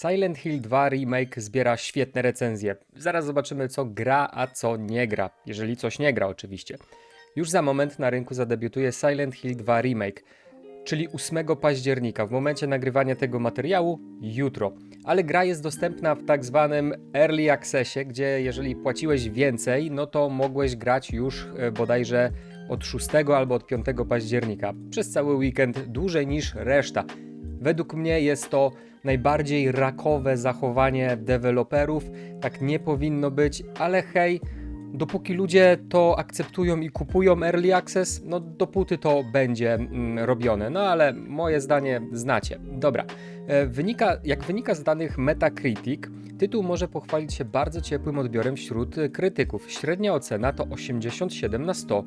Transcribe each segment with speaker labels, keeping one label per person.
Speaker 1: Silent Hill 2 Remake zbiera świetne recenzje. Zaraz zobaczymy, co gra, a co nie gra. Jeżeli coś nie gra, oczywiście. Już za moment na rynku zadebiutuje Silent Hill 2 Remake, czyli 8 października. W momencie nagrywania tego materiału jutro. Ale gra jest dostępna w tak zwanym Early Accessie, gdzie jeżeli płaciłeś więcej, no to mogłeś grać już e, bodajże od 6 albo od 5 października. Przez cały weekend dłużej niż reszta. Według mnie jest to najbardziej rakowe zachowanie deweloperów. Tak nie powinno być, ale hej, dopóki ludzie to akceptują i kupują early access, no dopóty to będzie mm, robione. No ale moje zdanie znacie. Dobra. E, Wynika, jak wynika z danych Metacritic, tytuł może pochwalić się bardzo ciepłym odbiorem wśród krytyków. Średnia ocena to 87 na 100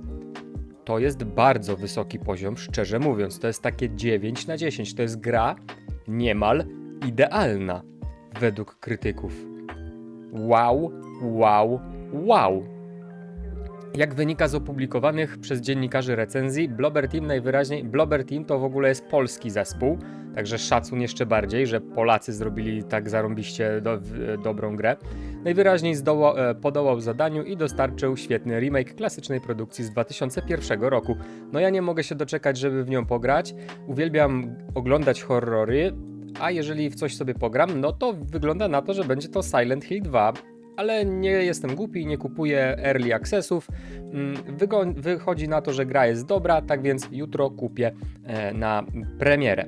Speaker 1: to jest bardzo wysoki poziom, szczerze mówiąc. To jest takie 9 na 10. To jest gra niemal idealna według krytyków. Wow, wow, wow. Jak wynika z opublikowanych przez dziennikarzy recenzji, Blobber Team najwyraźniej. Blobber Team to w ogóle jest polski zespół, także szacun jeszcze bardziej, że Polacy zrobili tak zarąbiście do, w, dobrą grę. Najwyraźniej zdoła, e, podołał zadaniu i dostarczył świetny remake klasycznej produkcji z 2001 roku. No ja nie mogę się doczekać, żeby w nią pograć. Uwielbiam oglądać horrory, a jeżeli w coś sobie pogram, no to wygląda na to, że będzie to Silent Hill 2. Ale nie jestem głupi, nie kupuję early accessów. Mm, wychodzi na to, że gra jest dobra, tak więc jutro kupię e, na premierę.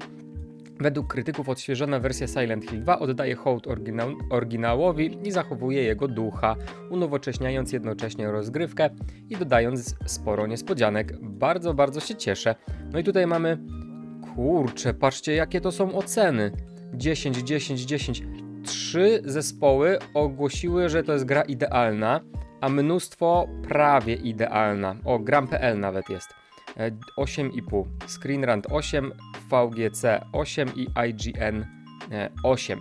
Speaker 1: Według krytyków odświeżona wersja Silent Hill 2 oddaje hołd oryginał, oryginałowi i zachowuje jego ducha, unowocześniając jednocześnie rozgrywkę i dodając sporo niespodzianek. Bardzo, bardzo się cieszę. No i tutaj mamy. Kurczę, patrzcie, jakie to są oceny. 10, 10, 10. Trzy zespoły ogłosiły, że to jest gra idealna, a mnóstwo prawie idealna. O, gram.pl nawet jest. E, 8,5. Screenrant 8, VGC 8 i IGN e, 8.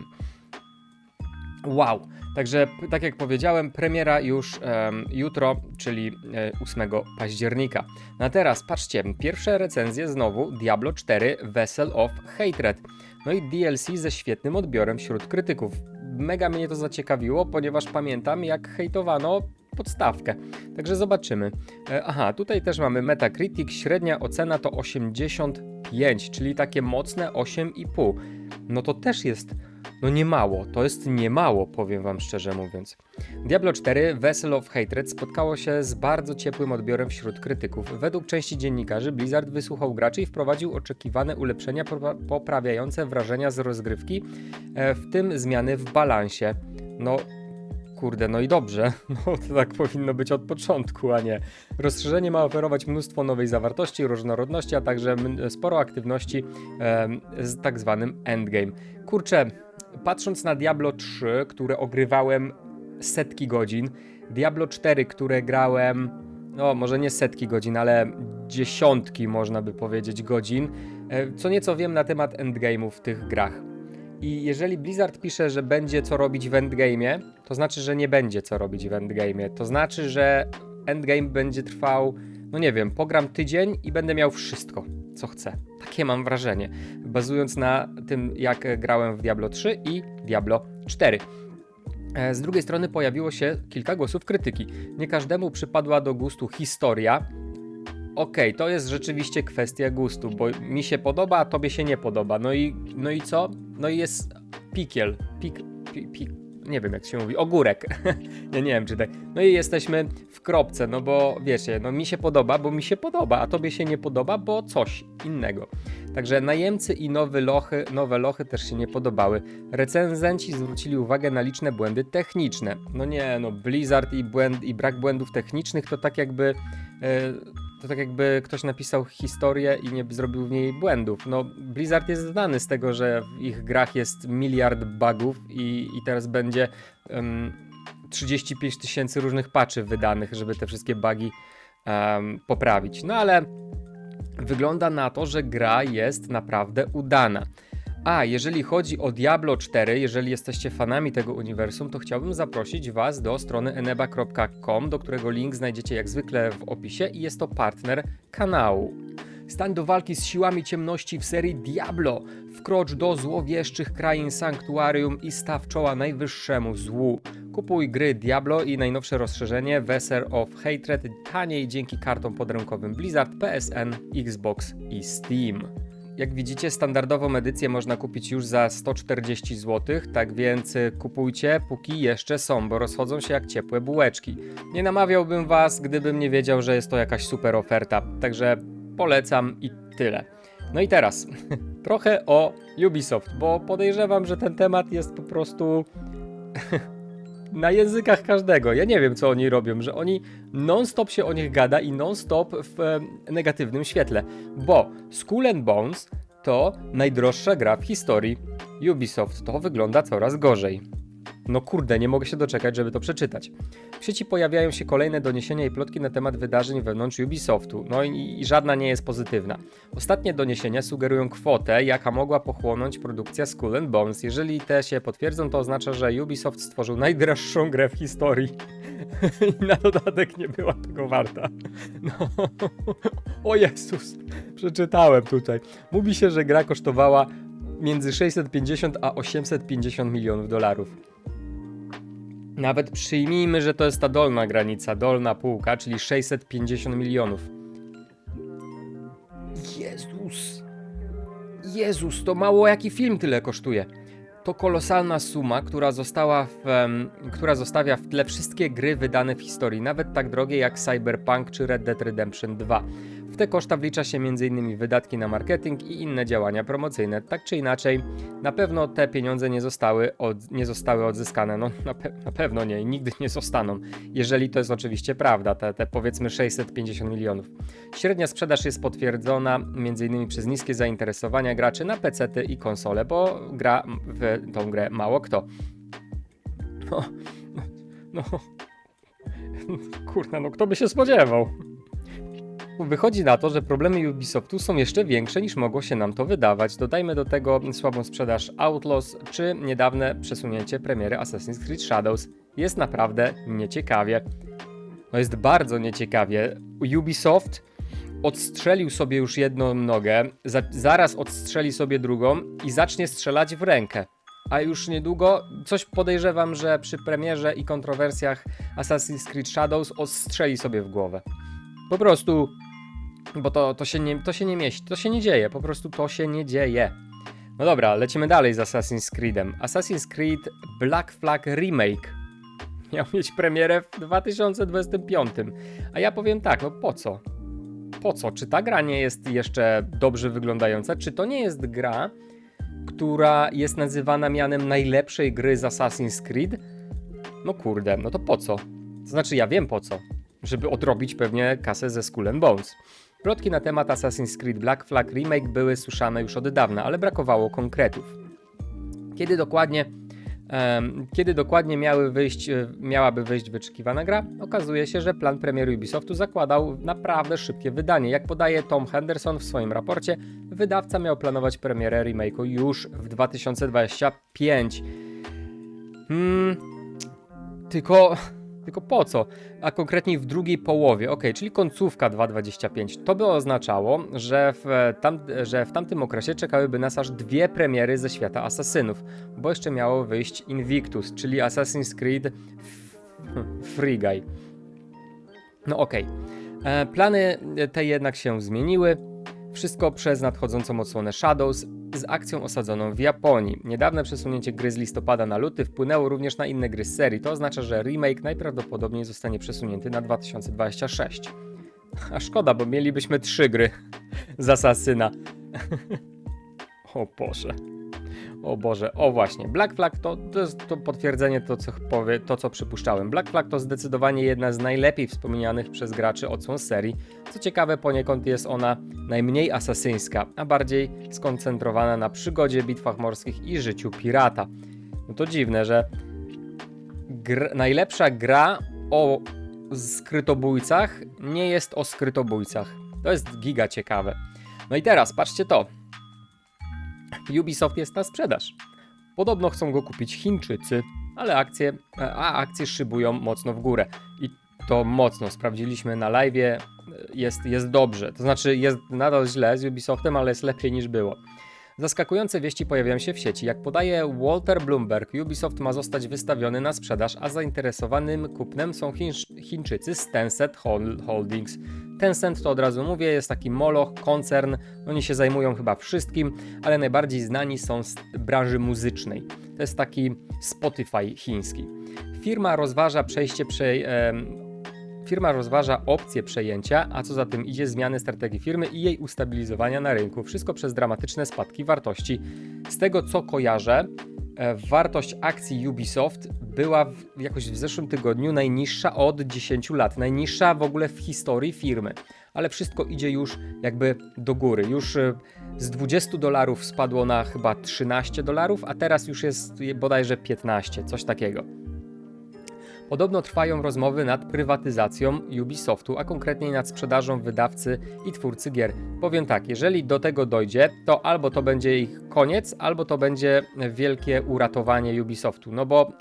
Speaker 1: Wow. Także, tak jak powiedziałem, premiera już em, jutro, czyli e, 8 października. No a teraz, patrzcie, pierwsze recenzje znowu Diablo 4 Vessel of Hatred. No i DLC ze świetnym odbiorem wśród krytyków. Mega mnie to zaciekawiło, ponieważ pamiętam, jak hejtowano podstawkę. Także zobaczymy. E, Aha, tutaj też mamy Metacritic, średnia ocena to 85, czyli takie mocne 8,5. No to też jest, no nie mało, to jest nie mało, powiem wam szczerze mówiąc. Diablo 4 Vessel of Hatred spotkało się z bardzo ciepłym odbiorem wśród krytyków. Według części dziennikarzy Blizzard wysłuchał graczy i wprowadził oczekiwane ulepszenia popra- poprawiające wrażenia z rozgrywki, e, w tym zmiany w balansie. No Kurde, no i dobrze. No to tak powinno być od początku, a nie. Rozszerzenie ma oferować mnóstwo nowej zawartości, różnorodności, a także sporo aktywności em, z tak zwanym endgame. Kurczę, patrząc na Diablo 3, które ogrywałem setki godzin, Diablo 4, które grałem, no może nie setki godzin, ale dziesiątki można by powiedzieć godzin, e, co nieco wiem na temat endgame'ów w tych grach. I jeżeli Blizzard pisze, że będzie co robić w endgame'ie, to znaczy, że nie będzie co robić w endgame'ie. To znaczy, że endgame będzie trwał, no nie wiem, pogram tydzień i będę miał wszystko, co chcę. Takie mam wrażenie, bazując na tym, jak grałem w Diablo 3 i Diablo 4. E, Z drugiej strony pojawiło się kilka głosów krytyki. Nie każdemu przypadła do gustu historia. Okej, to jest rzeczywiście kwestia gustu, bo mi się podoba, a tobie się nie podoba. No i, no i co? No i jest pikiel. Pik, pi, pik, nie wiem jak się mówi, ogórek. ja nie wiem czy tak. No i jesteśmy w kropce, no bo wiecie, no mi się podoba, bo mi się podoba, a tobie się nie podoba, bo coś innego. Także najemcy i nowe lochy, nowe lochy też się nie podobały. Recenzenci zwrócili uwagę na liczne błędy techniczne. No nie, no Blizzard i, błęd, i brak błędów technicznych to tak jakby... e, to tak jakby ktoś napisał historię i nie zrobił w niej błędów. No, Blizzard jest znany z tego, że w ich grach jest miliard bugów i, i teraz będzie em, 35 tysięcy różnych patchy wydanych, żeby te wszystkie bugi em, poprawić. No ale wygląda na to, że gra jest naprawdę udana. A jeżeli chodzi o Diablo 4, jeżeli jesteście fanami tego uniwersum, to chciałbym zaprosić Was do strony eneba.com, do którego link znajdziecie jak zwykle w opisie i jest to partner kanału. Stań do walki z siłami ciemności w serii Diablo. Wkrocz do złowieszczych krain Sanktuarium i staw czoła najwyższemu złu. Kupuj gry Diablo i najnowsze rozszerzenie Vessel of Hatred taniej dzięki kartom podrękowym Blizzard, PSN, Xbox i Steam. Jak widzicie, standardową edycję można kupić już za 140 zł, tak więc y, kupujcie, póki jeszcze są, bo rozchodzą się jak ciepłe bułeczki. Nie namawiałbym Was, gdybym nie wiedział, że jest to jakaś super oferta, także polecam i tyle. No i teraz trochę o Ubisoft, bo podejrzewam, że ten temat jest po prostu na językach każdego. Ja nie wiem, co oni robią, że oni non-stop się o nich gada i non-stop w e, negatywnym świetle, bo Skull and Bones to najdroższa gra w historii Ubisoft. To wygląda coraz gorzej. No kurde, nie mogę się doczekać, żeby to przeczytać. W sieci pojawiają się kolejne doniesienia i plotki na temat wydarzeń wewnątrz Ubisoftu, no i, i żadna nie jest pozytywna. Ostatnie doniesienia sugerują kwotę, jaka mogła pochłonąć produkcja Skull Bones. Jeżeli te się potwierdzą, to oznacza, że Ubisoft stworzył najdroższą grę w historii. I na dodatek nie była tego warta. No. O Jezus, przeczytałem tutaj. Mówi się, że gra kosztowała między 650 a 850 milionów dolarów. Nawet przyjmijmy, że to jest ta dolna granica, dolna półka, czyli 650 milionów. Jezus. Jezus, to mało jaki film tyle kosztuje. To kolosalna suma, która, została w, em, która zostawia w tle wszystkie gry wydane w historii, nawet tak drogie jak Cyberpunk czy Red Dead Redemption 2. W te koszta wlicza się m.in. wydatki na marketing i inne działania promocyjne. Tak czy inaczej, na pewno te pieniądze nie zostały, od, nie zostały odzyskane. No na, pe na pewno nie nigdy nie zostaną, jeżeli to jest oczywiście prawda, te, te powiedzmy 650 milionów. Średnia sprzedaż jest potwierdzona m.in. przez niskie zainteresowania graczy na PC i konsole, bo gra w tą grę mało kto. No, no, kurna, no kto by się spodziewał? Wychodzi na to, że problemy Ubisoftu są jeszcze większe niż mogło się nam to wydawać. Dodajmy do tego słabą sprzedaż Outlaws czy niedawne przesunięcie premiery Assassin's Creed Shadows. Jest naprawdę nieciekawie. No jest bardzo nieciekawie. Ubisoft odstrzelił sobie już jedną nogę, za, zaraz odstrzeli sobie drugą i zacznie strzelać w rękę. A już niedługo coś podejrzewam, że przy premierze i kontrowersjach Assassin's Creed Shadows ostrzeli sobie w głowę. Po prostu, bo to, to, się nie, to się nie mieści, to się nie dzieje, po prostu to się nie dzieje. No dobra, lecimy dalej z Assassin's Creedem. Assassin's Creed Black Flag Remake miał mieć premierę w 2025. A ja powiem tak, no po co? Po co? Czy ta gra nie jest jeszcze dobrze wyglądająca? Czy to nie jest gra, która jest nazywana mianem najlepszej gry z Assassin's Creed? No kurde, no to po co? To znaczy, ja wiem po co. Żeby odrobić pewnie kasę ze Skull and Bones. Plotki na temat Assassin's Creed Black Flag Remake były suszane już od dawna, ale brakowało konkretów. Kiedy dokładnie, em, kiedy dokładnie miały wyjść, e, miałaby wyjść wyczekiwana gra, okazuje się, że plan premiery Ubisoftu zakładał naprawdę szybkie wydanie. Jak podaje Tom Henderson w swoim raporcie, wydawca miał planować premierę remake'u już w 2025. Hmm, tylko, tylko po co? A konkretniej w drugiej połowie, ok, czyli końcówka 2025. To by oznaczało, że w, tam, że w tamtym okresie czekałyby nas aż dwie premiery ze świata asasynów, bo jeszcze miało wyjść Invictus, czyli Assassin's Creed Free Guy. No okej. E, Plany te jednak się zmieniły. Wszystko przez nadchodzącą odsłonę Shadows z akcją osadzoną w Japonii. Niedawne przesunięcie gry z listopada na luty wpłynęło również na inne gry z serii. To oznacza, że remake najprawdopodobniej zostanie przesunięty na 2026. A szkoda, bo mielibyśmy trzy gry z Asasyna. o Boże. O Boże, o właśnie. Black Flag to, to jest to potwierdzenie to co, powie, to, co przypuszczałem. Black Flag to zdecydowanie jedna z najlepiej wspominanych przez graczy odsłon serii. Co ciekawe, poniekąd jest ona najmniej asasyńska, a bardziej skoncentrowana na przygodzie, bitwach morskich i życiu pirata. No to dziwne, że gr najlepsza gra o skrytobójcach nie jest o skrytobójcach. To jest giga ciekawe. No i teraz, patrzcie to. Ubisoft jest na sprzedaż. Podobno chcą go kupić Chińczycy, ale akcje, a akcje szybują mocno w górę. I to mocno. Sprawdziliśmy na live, jest, jest dobrze. To znaczy, jest nadal źle z Ubisoftem, ale jest lepiej niż było. Zaskakujące wieści pojawiają się w sieci. Jak podaje Walter Bloomberg, Ubisoft ma zostać wystawiony na sprzedaż, a zainteresowanym kupnem są Chiń- Chińczycy z Tencent Hol- Holdings. Tencent to od razu mówię, jest taki moloch, koncern, oni się zajmują chyba wszystkim, ale najbardziej znani są z branży muzycznej. To jest taki Spotify chiński. Firma rozważa przejście prze, em, Firma rozważa opcję przejęcia, a co za tym idzie zmiany strategii firmy i jej ustabilizowania na rynku. Wszystko przez dramatyczne spadki wartości. Z tego co kojarzę, e, wartość akcji Ubisoft była w, jakoś w zeszłym tygodniu najniższa od 10 lat. Najniższa w ogóle w historii firmy. Ale wszystko idzie już jakby do góry. Już e, z 20 dolarów spadło na chyba 13 dolarów, a teraz już jest bodajże 15, coś takiego. Podobno trwają rozmowy nad prywatyzacją Ubisoftu, a konkretniej nad sprzedażą wydawcy i twórcy gier. Powiem tak, jeżeli do tego dojdzie, to albo to będzie ich koniec, albo to będzie wielkie uratowanie Ubisoftu. No bo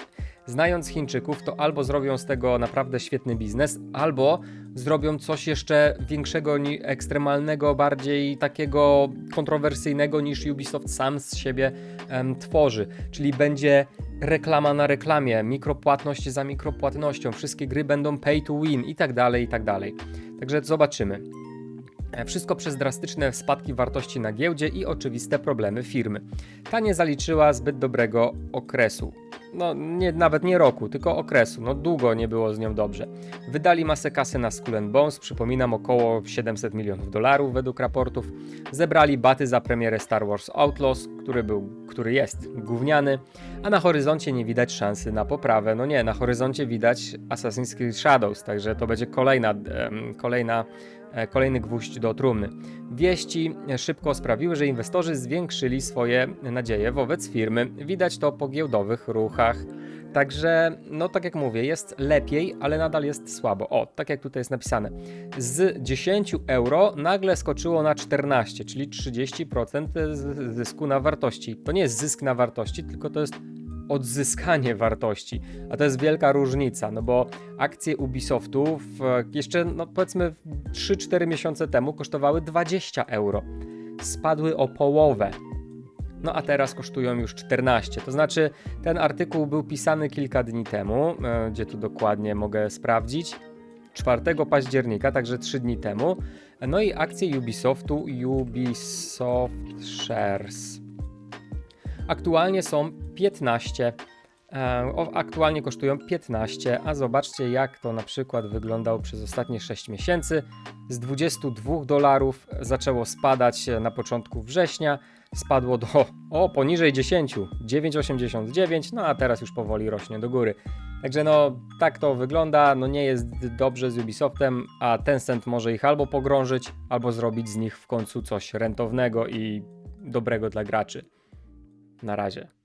Speaker 1: znając Chińczyków, to albo zrobią z tego naprawdę świetny biznes, albo zrobią coś jeszcze większego, ekstremalnego, bardziej takiego kontrowersyjnego niż Ubisoft sam z siebie em, tworzy. Czyli będzie reklama na reklamie, mikropłatność za mikropłatnością, wszystkie gry będą pay to win i tak dalej, i tak dalej. Także zobaczymy. E, Wszystko przez drastyczne spadki wartości na giełdzie i oczywiste problemy firmy. Ta nie zaliczyła zbyt dobrego okresu. No, nie, nawet nie roku, tylko okresu. No, długo nie było z nią dobrze. Wydali masę kasy na Skull Bones, przypominam około 700 milionów dolarów według raportów. Zebrali baty za premierę Star Wars Outlaws, który, był, który jest gówniany, a na horyzoncie nie widać szansy na poprawę. No nie, na horyzoncie widać Assassin's Creed Shadows, także to będzie kolejna, em, kolejna kolejny gwóźdź do trumny. Wieści szybko sprawiły, że inwestorzy zwiększyli swoje nadzieje wobec firmy. Widać to po giełdowych ruchach. Także, no tak jak mówię, jest lepiej, ale nadal jest słabo. O, tak jak tutaj jest napisane. Z 10 euro nagle skoczyło na 14, czyli 30% z- zysku na wartości. To nie jest zysk na wartości, tylko to jest odzyskanie wartości. A to jest wielka różnica, no bo akcje Ubisoftu jeszcze, no powiedzmy, 3-4 miesiące temu kosztowały 20 euro. Spadły o połowę. No a teraz kosztują już 14. To znaczy, ten artykuł był pisany kilka dni temu, e, gdzie tu dokładnie mogę sprawdzić. 4 października, także 3 dni temu. No i akcje Ubisoftu, Ubisoft Shares. Aktualnie są 15. E, aktualnie kosztują 15, a zobaczcie jak to na przykład wyglądało przez ostatnie 6 miesięcy. Z 22 dolarów zaczęło spadać na początku września, spadło do o poniżej 10, 9,89, no a teraz już powoli rośnie do góry. Także no tak to wygląda, no nie jest dobrze z Ubisoftem, a Tencent może ich albo pogrążyć, albo zrobić z nich w końcu coś rentownego i dobrego dla graczy. Na razie.